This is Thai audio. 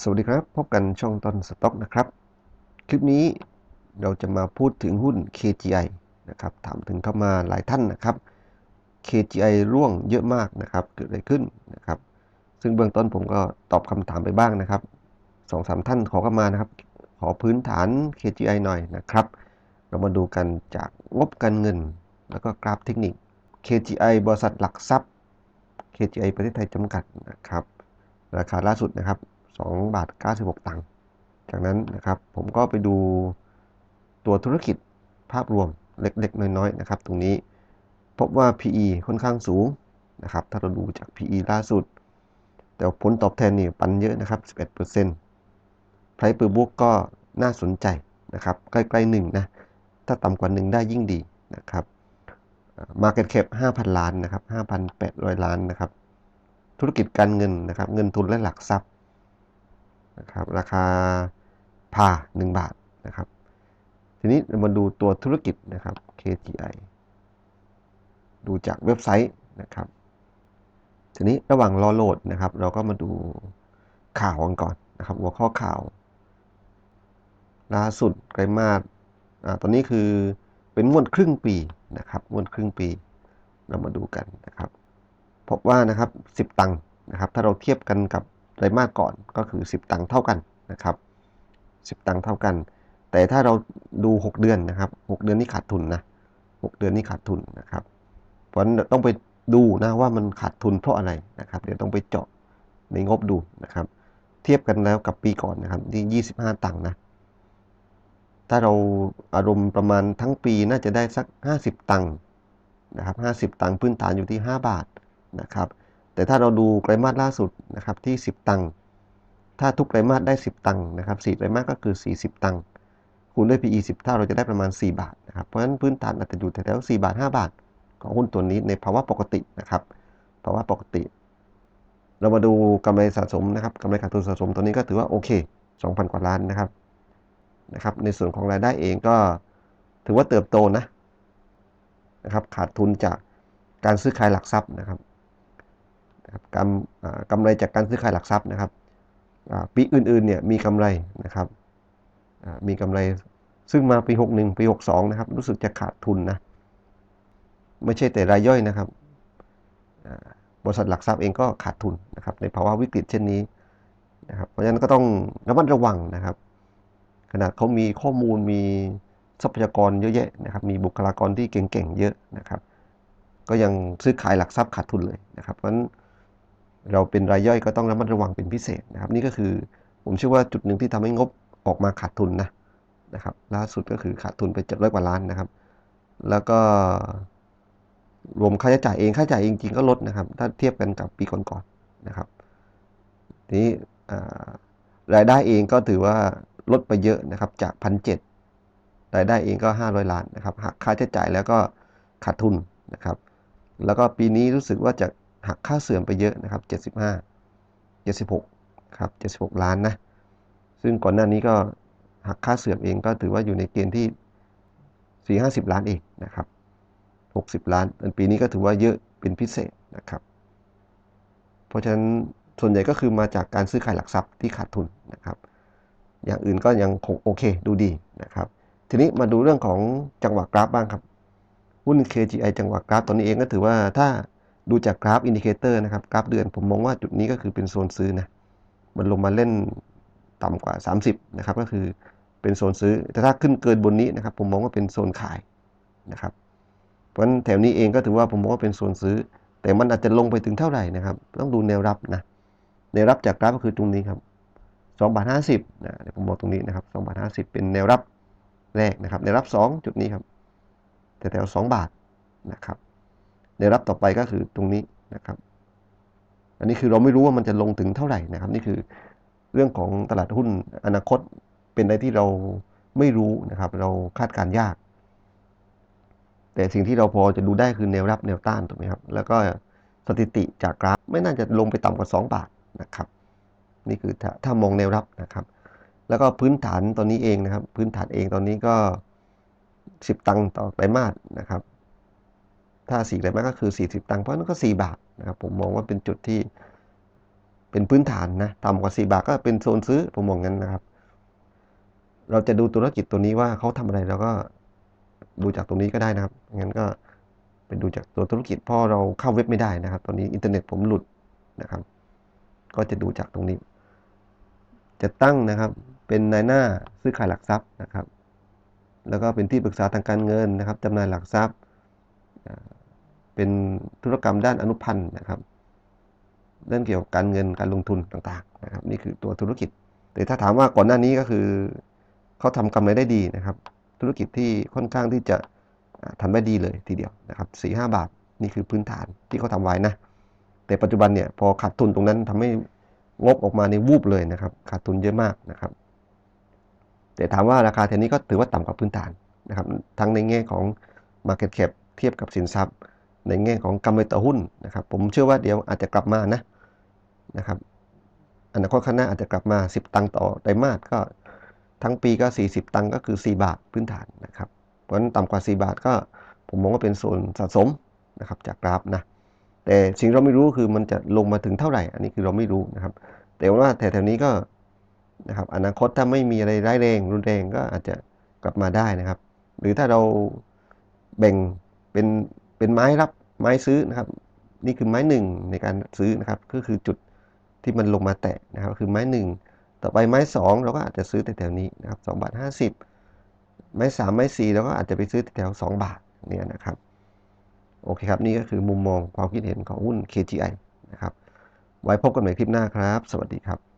สวัสดีครับ พบกันช่องต้นสต็อกนะครับ คลิปนี้เราจะมาพูดถึงหุ้น KGI นะครับ ถามถึงเข้ามาหลายท่านนะครับ KGI ร่วงเยอะมากนะครับ เกิดอะไรขึ้นนะครับ ซึ่งเบื้องต้นผมก็ตอบคำถามไปบ้างนะครับสองสามท่านขอเข้ามานะครับ ขอพื้นฐาน KGI หน่อยนะครับ เรามาดูกันจากงบการเงิน แล้วก็กราฟเทคนิค KGI บริษัทหลักทรัพย์ KGI ประเทศไทยจำกัดนะครับ ราคาล่าสุดนะครับ 2บาท96 ตังค์ จากนั้นนะครับผมก็ไปดูตัวธุรกิจภาพรวมเล็กๆ น้อยๆนะครับ ตรงนี้พบว่า PE ค่อนข้างสูงนะครับ ถ้าเราดูจาก PE ล่าสุด แต่ผลตอบแทนนี่ปันเยอะนะครับ 11% Price per book ก็น่าสนใจนะครับ ใกล้ๆหนึ่งนะ ถ้าต่ำกว่าหนึ่งได้ยิ่งดีนะครับ Market Cap 5,000 ล้านนะครับ 5,800 ล้านนะครับ ธุรกิจการเงินนะครับ เงินทุนและหลักทรัพย์ นะครับ ราคาพา1บาทนะครับ ทีนี้มาดูตัวธุรกิจนะครับ KGI ดูจากเว็บไซต์นะครับ ทีนี้ระหว่างรอโหลดนะครับ เราก็มาดูข่าวกันก่อนนะครับ หัวข้อข่าวล่าสุดไตรมาสตอนนี้คือเป็นงวดครึ่งปีนะครับงวดครึ่งปี เรามาดูกันนะครับ พบว่านะครับ 10 ตังค์นะครับ ถ้าเราเทียบกันกับ ไตรมาสก่อนก็คือ 10 ตังค์เท่ากันนะครับ 10 ตังค์เท่ากัน แต่ถ้าเราดู 6 เดือนนะครับ 6 เดือนนี้ขาดทุนนะ 6 เดือนนี้ขาดทุนนะครับ เพราะฉะนั้นต้องไปดูนะว่ามันขาดทุนเพราะอะไรนะครับ เดี๋ยวต้องไปเจาะในงบดูนะครับ เทียบกันแล้วกับปีก่อนนะครับที่25 ตังค์นะ ถ้าเราอารมณ์ประมาณทั้งปีน่าจะได้สัก 50 ตังค์นะครับ 50 ตังค์พื้นฐานอยู่ที่ 5 บาทนะครับ แต่ถ้าเราดูไตรมาสล่าสุดนะครับที่ 10 ตังค์ถ้าทุกไตรมาสได้ 10 ตังค์นะครับ4ไตรมาสก็คือ 40 ตังค์คูณด้วย PE 10 เท่าเราจะได้ประมาณ 4 บาทนะครับเพราะฉะนั้นพื้นฐานอาจจะอยู่แถวๆ4บาท 5 บาท ของหุ้นตัวนี้ในภาวะปกตินะครับภาวะปกติ เรามาดูกำไรสะสมนะครับกำไรขาดทุนสะสมตัวนี้ก็ถือว่าโอเค 2,000 กว่าล้านนะครับนะครับ ในส่วนของรายได้เองก็ถือว่าเติบโตนะนะครับขาดทุนจากการซื้อขายหลักทรัพย์นะครับนะครับ กำกำไรจากการซื้อขายหลักทรัพย์นะครับปีอื่นๆเนี่ยมีกำไรนะครับมีกำไรซึ่งมาปี 61 ปี 62 นะครับ รู้สึกจะขาดทุนนะไม่ใช่แต่รายย่อยนะครับบริษัทหลักทรัพย์เองก็ขาดทุนนะครับ ในภาวะวิกฤตเช่นนี้นะครับ เพราะฉะนั้นก็ต้องระมัดระวังนะครับ ขนาดเขามีข้อมูลมีทรัพยากรเยอะแยะนะครับ มีบุคลากรที่เก่งๆเยอะนะครับ ก็ยังซื้อขายหลักทรัพย์ขาดทุนเลยนะครับ เพราะฉะนั้น เราเป็นรายย่อยก็ต้องระมัดระวังเป็นพิเศษนะครับ นี่ก็คือผมเชื่อว่าจุดหนึ่งที่ทำให้งบออกมาขาดทุนนะนะครับ ล่าสุดก็คือขาดทุนไปเจ็ดร้อยกว่าล้านนะครับ แล้วก็รวมค่าใช้จ่ายเองค่าใช้จ่ายจริงๆก็ลดนะครับ ถ้าเทียบกันกับปีก่อนๆนนะครับนี้รายได้เองก็ถือว่าลดไปเยอะนะครับจากพันเจ็ดรายได้เองก็ 500 ล้านนะครับหักค่าใช้จ่ายแล้วก็ขาดทุนนะครับ แล้วก็ปีนี้รู้สึกว่าจะ หักค่าเสื่อมไปเยอะนะครับ 75 76ครับ76 ล้านนะ ซึ่งก่อนหน้านี้ก็หักค่าเสื่อมเองก็ถือว่าอยู่ในเกณฑ์ที่ 4 50 ล้านเองนะครับ 60 ล้านปีนี้ก็ถือว่าเยอะเป็นพิเศษนะครับ เพราะฉะนั้นส่วนใหญ่ก็คือมาจากการซื้อขายหลักทรัพย์ที่ขาดทุนนะครับ อย่างอื่นก็ยังคงโอเคดูดีนะครับ ทีนี้มาดูเรื่องของจังหวะกราฟบ้างครับ หุ้น KGI จังหวะกราฟตอนนี้เองก็ถือว่าถ้า ดูจากกราฟอินดิเคเตอร์นะครับกราฟเดือนผมมองว่าจุดนี้ก็คือเป็นโซนซื้อนะมันลงมาเล่นต่ำกว่า 30นะครับก็คือเป็นโซนซื้อ แต่ถ้าขึ้นเกินบนนี้นะครับ ผมมองว่าเป็นโซนขายนะครับ เพราะฉะนั้นแถวนี้เองก็ถือว่าผมมองว่าเป็นโซนซื้อ แต่มันอาจจะลงไปถึงเท่าไหร่นะครับ ต้องดูแนวรับนะแนวรับจากกราฟก็คือตรงนี้ครับ2บาท50นะเดี๋ยวผมบอกตรงนี้นะครับ2บาท50 เป็นแนวรับแรกนะครับแนวรับ 2 จุดนี้ครับแต่แถว2บาทนะครับ แนวรับต่อไปก็คือตรงนี้นะครับ อันนี้คือเราไม่รู้ว่ามันจะลงถึงเท่าไหร่นะครับ นี่คือเรื่องของตลาดหุ้นอนาคตเป็นอะไรที่เราไม่รู้นะครับ เราคาดการยาก แต่สิ่งที่เราพอจะดูได้คือแนวรับแนวต้านถูกไหมครับ แล้วก็สถิติจากกราฟไม่น่าจะลงไปต่ำกว่า 2 บาทนะครับ นี่คือถ้าถ้ามองแนวรับนะครับ แล้วก็พื้นฐานตอนนี้เองนะครับ พื้นฐานเองตอนนี้ก็ 10 ตังค์ต่อไตรมาสนะครับ ถ้า4ไตรมาสก็คือ 40 ตังค์เพราะนั้นก็ 4 บาทนะครับผมมองว่าเป็นจุดที่เป็นพื้นฐานนะต่ำกว่า 4 บาทก็เป็นโซนซื้อผมมองงั้นนะครับ เราจะดูธุรกิจตัวนี้ว่าเขาทำอะไรเราก็ดูจากตรงนี้ก็ได้นะครับงั้นก็เป็นดูจากตัวธุรกิจพราะเราเข้าเว็บไม่ได้นะครับ ตอนนี้อินเทอร์เน็ตผมหลุดนะครับ ก็จะดูจากตรงนี้ จะตั้งนะครับเป็นนายหน้าซื้อขายหลักทรัพย์นะครับ แล้วก็เป็นที่ปรึกษาทางการเงินนะครับจำหน่ายหลักทรัพย์ เป็นธุรกรรมด้านอนุพันธ์นะครับเรื่องเกี่ยวกับการเงินการลงทุนต่างๆนะครับนี่คือตัวธุรกิจ แต่ถ้าถามว่าก่อนหน้านี้ก็คือเขาทำกำไรได้ดีนะครับ ธุรกิจที่ค่อนข้างที่จะอ่าทำได้ดีเลยทีเดียวนะครับสี่ห้าบาทนี่คือพื้นฐานที่เขาทำไว้นะ แต่ปัจจุบันเนี่ยพอขาดทุนตรงนั้นทำให้งบออกมาในวูบเลยนะครับ ขาดทุนเยอะมากนะครับ แต่ถามว่าราคาแถวนี้ก็ถือว่าต่ำกว่าพื้นฐานนะครับ ทั้งในแง่ของ Market Cap เทียบกับสินทรัพย์ ในแง่ของกำไรต่อหุ้นนะครับ ผมเชื่อว่าเดี๋ยวอาจจะกลับมานะนะครับอนาคตข้างหน้าอาจจะกลับมา 10 ตังค์ต่อไตรมาสก็ทั้งปีก็ 40 ตังค์ก็คือ 4 บาทพื้นฐานนะครับเพราะฉะนั้นต่ำกว่า 4 บาทก็ผมมองว่าเป็นโซนสะสมนะครับจากกราฟนะแต่สิ่งเราไม่รู้คือมันจะลงมาถึงเท่าไหร่ อันนี้คือเราไม่รู้นะครับ แต่ว่าแถวๆนี้ก็นะครับอนาคตถ้าไม่มีอะไรร้ายแรงรุนแรงก็อาจจะกลับมาได้นะครับ หรือถ้าเราแบ่งเป็น เป็นไม้รับไม้ซื้อนะครับ นี่คือไม้หนึ่งในการซื้อนะครับ ก็คือจุดที่มันลงมาแตะนะครับ คือไม้หนึ่งต่อไปไม้สองเราก็อาจจะซื้อแถวๆนี้นะครับสองบาทห้าสิบไม้สามไม้สี่เราก็อาจจะไปซื้อแถวสองบาทเนี่ยนะครับโอเคครับ นี่ก็คือมุมมองความคิดเห็นของหุ้น KGI นะครับ ไว้พบกันใหม่คลิปหน้าครับ สวัสดีครับ